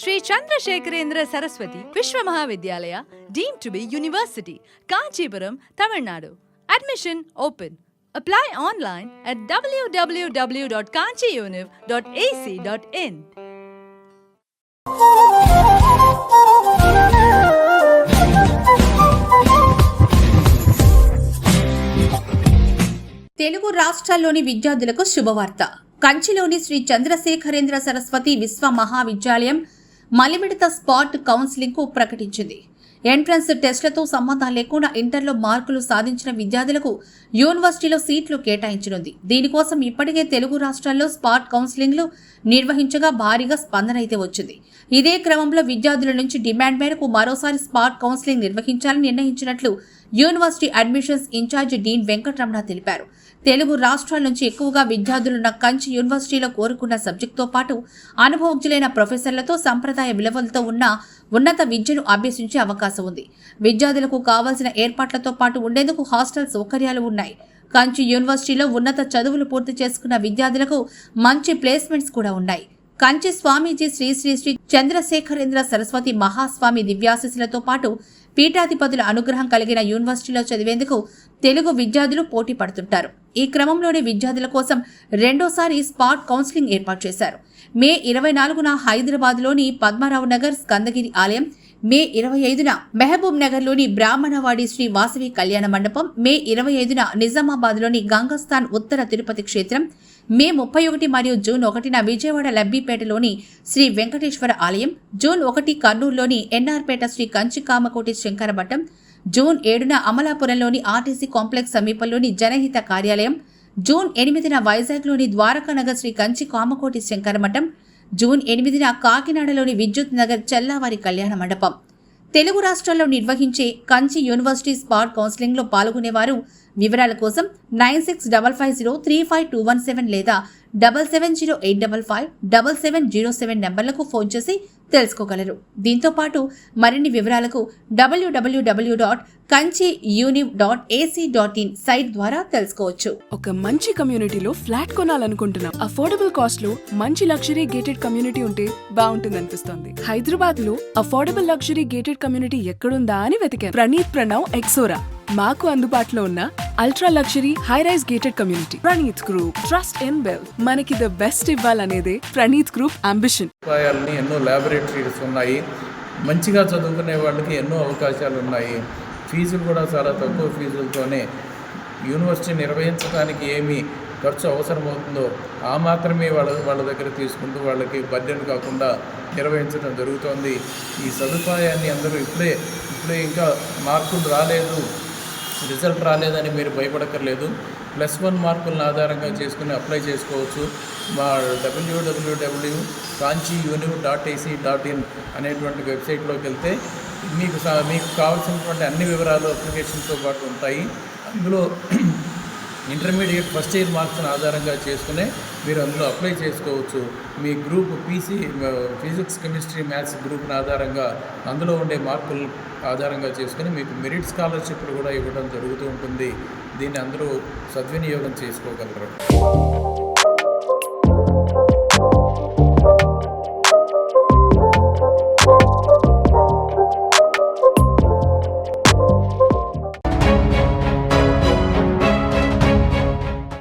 Shri Chandrashekharendra Saraswathi Vishwa Mahavidyalaya deemed to be university Kanchipuram Tamil Nadu. Admission open apply online at W W W dot Kanchi univ dot AC dot in Telugu రాష్ట్రాల్లోని విద్యార్థులకు శుభవార్త. కంచిలోని శ్రీ చంద్రశేఖరేంద్ర సరస్వతి విశ్వ మహావిద్యాలయం మలిమిడత spot కౌన్సిలింగ్కు ప్రకటించింది. Entrance టెస్టులతో సంబంధం లేకుండా ఇంటర్లో మార్కులు సాధించిన విద్యార్థులకు యూనివర్సిటీలో సీట్లు కేటాయించనుంది. దీనికోసం ఇప్పటికే తెలుగు రాష్ట్రాల్లో స్పాట్ కౌన్సిలింగ్లు నిర్వహించగా భారీగా స్పందన అయితే వచ్చింది. ఇదే క్రమంలో విద్యార్థుల నుంచి డిమాండ్ మేరకు మరోసారి స్పాట్ కౌన్సిలింగ్ నిర్వహించాలని నిర్ణయించినట్లు university admissions incharge dean Venkataramana తెలిపారు. తెలుగు రాష్ట్రాల నుంచి ఎక్కువగా విద్యార్థులున్న కంచి యూనివర్సిటీలో కోరుకున్న సబ్జెక్టుతో పాటు అనుభవజ్ఞులైన ప్రొఫెసర్లతో సంప్రదాయ విలువలతో ఉన్న ఉన్నత విద్యను అభ్యసించే అవకాశం ఉంది. విద్యార్థులకు కావాల్సిన ఏర్పాట్లతో పాటు ఉండేందుకు హాస్టల్ సౌకర్యాలు ఉన్నాయి. కంచి యూనివర్సిటీలో ఉన్నత చదువులు పూర్తి చేసుకున్న విద్యార్థులకు మంచి ప్లేస్మెంట్స్ కూడా ఉన్నాయి. కంచి స్వామీజీ శ్రీ శ్రీ శ్రీ చంద్రశేఖరేంద్ర సరస్వతి మహాస్వామి దివ్యాశిస్సులతో పాటు పీఠాధిపతుల అనుగ్రహం కలిగిన యూనివర్సిటీలో చదివేందుకు తెలుగు విద్యార్థులు పోటీ పడుతుంటారు. ఈ క్రమంలోనే విద్యార్థుల కోసం రెండోసారి స్పాట్ కౌన్సిలింగ్ ఏర్పాటు చేశారు. మే ఇరవై నాలుగున హైదరాబాద్లోని పద్మారావు నగర్ స్కందగిరి ఆలయం మే ఇరవై ఐదున మెహబూబ్ నగర్లోని బ్రాహ్మణవాడి శ్రీ వాసవి కళ్యాణ మండపం మే ఇరవై ఐదున నిజామాబాద్లోని గంగస్థాన్ ఉత్తర తిరుపతి క్షేత్రం మే ముప్పై ఒకటి మరియు జూన్ ఒకటిన విజయవాడ లబ్బిపేటలోని శ్రీ వెంకటేశ్వర ఆలయం జూన్ ఒకటి కర్నూలులోని ఎన్ఆర్పేట శ్రీ కంచి కామకోటి శంకరమఠం జూన్ ఏడున అమలాపురంలోని ఆర్టీసీ కాంప్లెక్స్ సమీపంలోని జనహిత కార్యాలయం జూన్ ఎనిమిదిన వైజాగ్లోని ద్వారకానగర్ శ్రీ కంచి కామకోటి శంకరమఠం జూన్ ఎనిమిదిన కాకినాడలోని విద్యుత్ నగర్ చెల్లావారి కళ్యాణ మండపం. తెలుగు రాష్ట్రాల్లో నిర్వహించే కంచి యూనివర్సిటీ స్పాట్ కౌన్సిలింగ్లో పాల్గొనేవారు. వివరాల కోసం nine six double five zero three five two one seven లేదా double seven zero eight double five double seven zero seven నెంబర్లకు ఫోన్ చేసి తెలుసుకోగలరు. దీంతో పాటు మరిన్ని వివరాలకు W W W dot Kanchi univ dot AC dot in site ద్వారా తెలుసుకోవచ్చు. ఒక మంచి కమ్యూనిటీలో ఫ్లాట్ కొనాలనుకుంటున్నాం అఫోర్డబుల్ కాస్ట్లో మంచి లగ్జరీ గేటెడ్ కమ్యూనిటీ ఉంటే బాగుంటుంది అనిపిస్తుంది హైదరాబాద్లో అఫోర్డబుల్ లగ్జరీ గేటెడ్ కమ్యూనిటీ ఎక్కడుందా అని వెతికాను ప్రణీత్ ప్రణవ్ ఎక్సోరా. మాకు అందుబాటులో ఉన్న ultra luxury high rise gated community Praneeth group trust in bell మనకి ద బెస్ట్ ఇవ్వాలనేదే ప్రణీత్ గ్రూప్ అంబిషన్ ఎన్నో ల్యాబొరేటరీస్ ఉన్నాయి. మంచిగా చదువుకునే వాళ్ళకి ఎన్నో అవకాశాలు ఉన్నాయి. ఫీజులు కూడా చాలా తక్కువ ఫీజులతోనే. యూనివర్సిటీ నిర్వహించడానికి ఏమి ఖర్చు అవసరమవుతుందో ఆ మాత్రమే వాళ్ళ వాళ్ళ దగ్గర తీసుకుంటూ వాళ్ళకి బడ్జెట్ కాకుండా నిర్వహించడం జరుగుతోంది. ఈ సదుపాయాన్ని అందరూ ఇప్పుడే ఇప్పుడే ఇంకా మార్కులు రాలేదు. రిజల్ట్ రాలేదని మీరు భయపడక్కర్లేదు. ప్లస్ వన్ మార్కులను ఆధారంగా చేసుకుని అప్లై చేసుకోవచ్చు. మా W W W Kanchi univ dot AC dot in అనేటువంటి వెబ్సైట్లోకి వెళ్తే మీకు సా- మీకు కావాల్సినటువంటి అన్ని వివరాలు అప్లికేషన్తో పాటు ఉంటాయి. అందులో ఇంటర్మీడియట్ ఫస్ట్ ఇయర్ మార్క్స్ని ఆధారంగా చేసుకునే మీరు అందులో అప్లై చేసుకోవచ్చు. మీ group PC physics chemistry maths గ్రూప్ని ఆధారంగా అందులో ఉండే మార్కులు ఆధారంగా చేసుకుని మీకు మెరిట్ స్కాలర్షిప్లు కూడా ఇవ్వడం జరుగుతూ ఉంటుంది. దీన్ని అందరూ సద్వినియోగం చేసుకోగలరు.